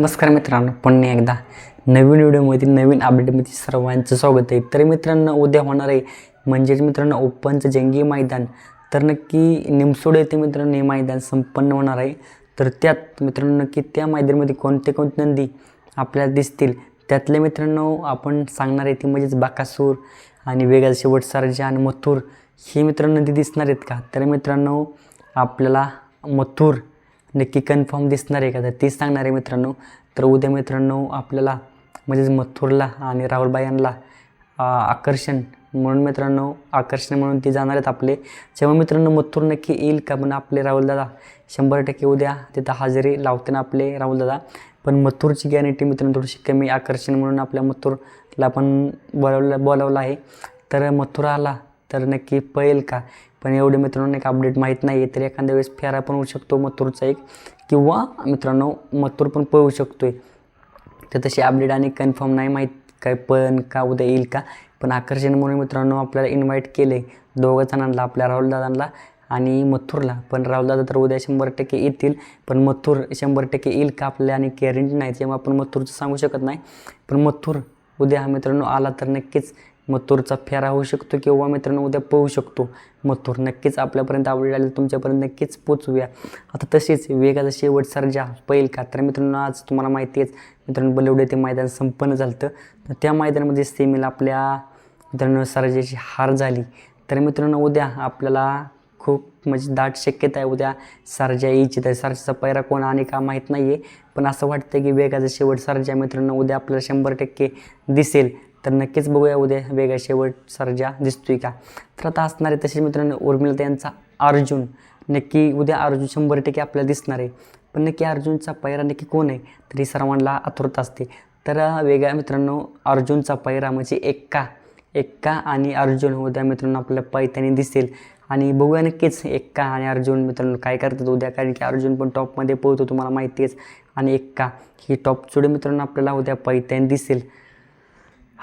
नमस्कार मित्रांनो पुन्हा एकदा नवीन व्हिडिओमध्ये नवीन अपडेटमध्ये सर्वांचं स्वागत आहे. तर मित्रांनो उद्या होणार आहे म्हणजेच मित्रांनो ओपनचं जंगी मैदान. तर नक्की निमसोड येथे मित्रांनो हे मैदान संपन्न होणार आहे. तर त्यात मित्रांनो नक्की त्या मैदानामध्ये कोणते कोणते नंदी आपल्याला दिसतील त्यातले मित्रांनो आपण सांगणार आहे ती म्हणजेच बाकासूर आणि वेगळा शेवट सरजा आणि मथुर. हे मित्रांनो नदी दिसणार आहेत का? तर मित्रांनो आपल्याला मथुर नक्की कन्फर्म दिसणार आहे का? तर तीच सांगणार आहे मित्रांनो. तर उद्या मित्रांनो आपल्याला म्हणजेच मथुरला आणि राहुलबाई यांना आकर्षण म्हणून मित्रांनो आकर्षण म्हणून ते जाणार आहेत आपले. जेव्हा मित्रांनो मथुर नक्की येईल का? पण आपले राहुलदादा शंभर टक्के उद्या तिथं हजेरी लावते ना आपले राहुलदादा पण मथुरची गॅरंटी मित्रांनो थोडीशी कमी आकर्षण म्हणून आपल्या मथुरला पण बोलावलं बोलावलं आहे. तर मथुर आला तर नक्की पळेल का? पण एवढे मित्रांनो एक अपडेट माहीत नाही आहे तर एखाद्या वेळेस फेरा पण होऊ शकतो मथुरचा एक. किंवा मित्रांनो मथुर पण पळू शकतो आहे तर तशी अपडेट आणि कन्फर्म नाही माहीत काय पण का उद्या येईल का पण आकर्षण म्हणून मित्रांनो आपल्याला इन्व्हाइट केले दोघं जणांना आपल्या राहुलदादांना आणि मथुरला. पण राहुलदादा तर उद्या शंभर टक्के येतील पण मथुर शंभर टक्के येईल का आपल्या आणि गॅरंटी नाही तेव्हा आपण मथुरचं सांगू शकत नाही. पण मथुर उद्या हा मित्रांनो आला तर नक्कीच मथुरचा फेरा होऊ शकतो किंवा मित्रांनो उद्या पोहू शकतो. मथुर नक्कीच आपल्यापर्यंत आवडलेलं तुमच्यापर्यंत नक्कीच पोचूया आता तसेच वेगाचा शेवट सर्जा पहिल का तर मित्रांनो आज तुम्हाला माहिती आहेच मित्रांनो बलवडे ते मैदान संपन्न झालं तर त्या मैदानामध्ये सेमीला आपल्या मित्रांनो सर्जाची हार झाली. तर मित्रांनो उद्या आपल्याला खूप म्हणजे दाट शक्यता आहे. उद्या सारजा यायची तर सारजाचा पैरा कोण आणि का माहीत नाही आहे पण असं वाटतं की वेगाचा शेवट सारजा मित्रांनो उद्या आपल्याला शंभर टक्के दिसेल. तर नक्कीच बघूया उद्या वेगळ्या शेवट सर्जा दिसतोय का? तर आता असणार आहे मित्रांनो उर्मिला त्यांचा अर्जुन. नक्की उद्या अर्जुन शंभर टक्के आपल्याला दिसणार आहे. पण नक्की अर्जुनचा पैरा नक्की कोण आहे? तरी सर्वांना आतुरता असते. तर वेगळ्या मित्रांनो अर्जुनचा पैरा म्हणजे एक्का. एक्का आणि अर्जुन हो उद्या मित्रांनो आपल्याला पैत्याने दिसेल. आणि बघूया नक्कीच एक्का आणि अर्जुन मित्रांनो काय करतात उद्या कारण की अर्जुन पण टॉपमध्ये पोहतो तुम्हाला माहिती आहेच आणि एक्का ही टॉप चुडे मित्रांनो आपल्याला उद्या पैत्याने दिसेल.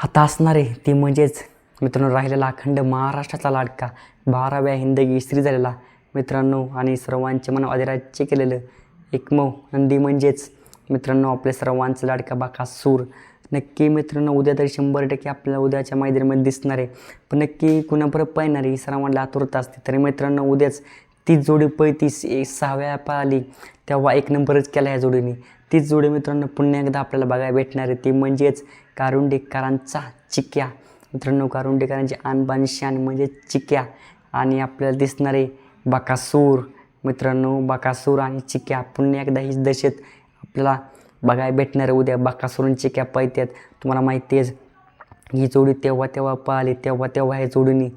आता असणार आहे ती म्हणजेच मित्रांनो राहिलेला अखंड महाराष्ट्राचा लाडका बाराव्या हिंदगी स्त्री झालेला मित्रांनो आणि सर्वांचे मन अधिराज्य केलेलं एकमव नंदी म्हणजेच मित्रांनो आपल्या सर्वांचं लाडका बाकासूर नक्की मित्रांनो उद्या तरी शंभर टक्के आपल्याला उद्याच्या मैदानामध्ये दिसणार आहे पण नक्की कुणापर्यंत पाहणारी आहे ही सर्वांना आतुरता असते. तरी मित्रांनो उद्याच तीच जोडी पैतीस एक सहाव्या पाळली तेव्हा एक नंबरच केला ह्या जोडीने. तीच जोडी मित्रांनो पुन्हा एकदा आपल्याला बघायला भेटणार आहे. ती म्हणजेच कारुंडेकरांचा चिक्या. मित्रांनो कारुंडेकरांची आणबाण शान म्हणजे चिक्या. आणि आपल्याला दिसणारे बाकासूर. मित्रांनो बाकासूर आणि चिक्या पुन्हा एकदा ही दशेत आपल्याला बघाय भेटणार. आहे उद्या बाकासूर चिक्या पाहित्यात तुम्हाला माहिती आहे ही जोडी तेव्हा तेव्हा पाहिली तेव्हा तेव्हा ह्या जोडीने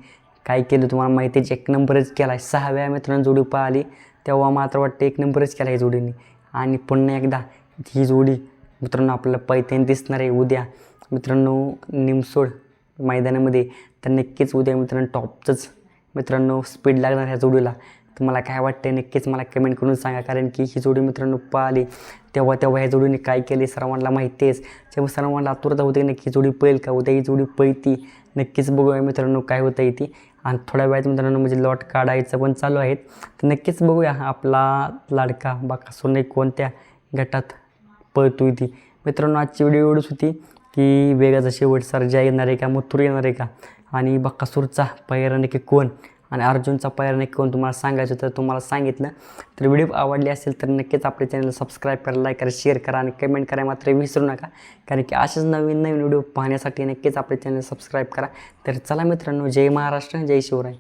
काय केलं? तुम्हाला माहिती आहे एक नंबरच केला. आहे सहाव्या मित्रांनो जोडी पाहिली तेव्हा मात्र वाटतं एक नंबरच केला आहे जोडीने. आणि पुन्हा एकदा ही जोडी मित्रांनो आपल्याला पैत्याने दिसणार आहे उद्या. मित्रांनो निमसोड मैदानामध्ये तर नक्कीच उद्या मित्रांनो टॉपचंच मित्रांनो स्पीड लागणार ह्या जोडीला. मला काय वाटतं नक्कीच मला कमेंट करून सांगा कारण की ही जोडी मित्रांनो पाहिली. तेव्हा तेव्हा ह्या जोडीने काय केले सर्वांना माहिती आहेच. त्यामुळे सर्वांना आतुरता होते नक्की ही जोडी पळेल का? उद्या ही जोडी पळती. नक्कीच बघूया मित्रांनो काय होतं इथे आणि थोड्या वेळात मित्रांनो म्हणजे लॉट काढायचं पण चालू आहेत. तर नक्कीच बघूया आपला लाडका बाका कोणत्या गटात पळतो इथे मित्रांनो आजची व्हिडिओ एवढीच होती की वेगाचा शेवट सर्जा येणार आहे का मथुर येणार आहे का? आणि बक्कासूरचा पहिरा नक्की कोण? आणि अर्जुनचा पहिरा नक्की कोण? तुम्हाला सांगायचं तर तुम्हाला सांगितलं. तर व्हिडिओ आवडली असेल तर नक्कीच आपल्या चॅनल सबस्क्राईब करा लाईक करा शेअर करा आणि कमेंट करा मात्र विसरू नका. कारण की असेच नवीन नवीन व्हिडिओ पाहण्यासाठी नक्कीच आपले चॅनल सबस्क्राईब करा. तर चला मित्रांनो जय महाराष्ट्र जय शिवराय.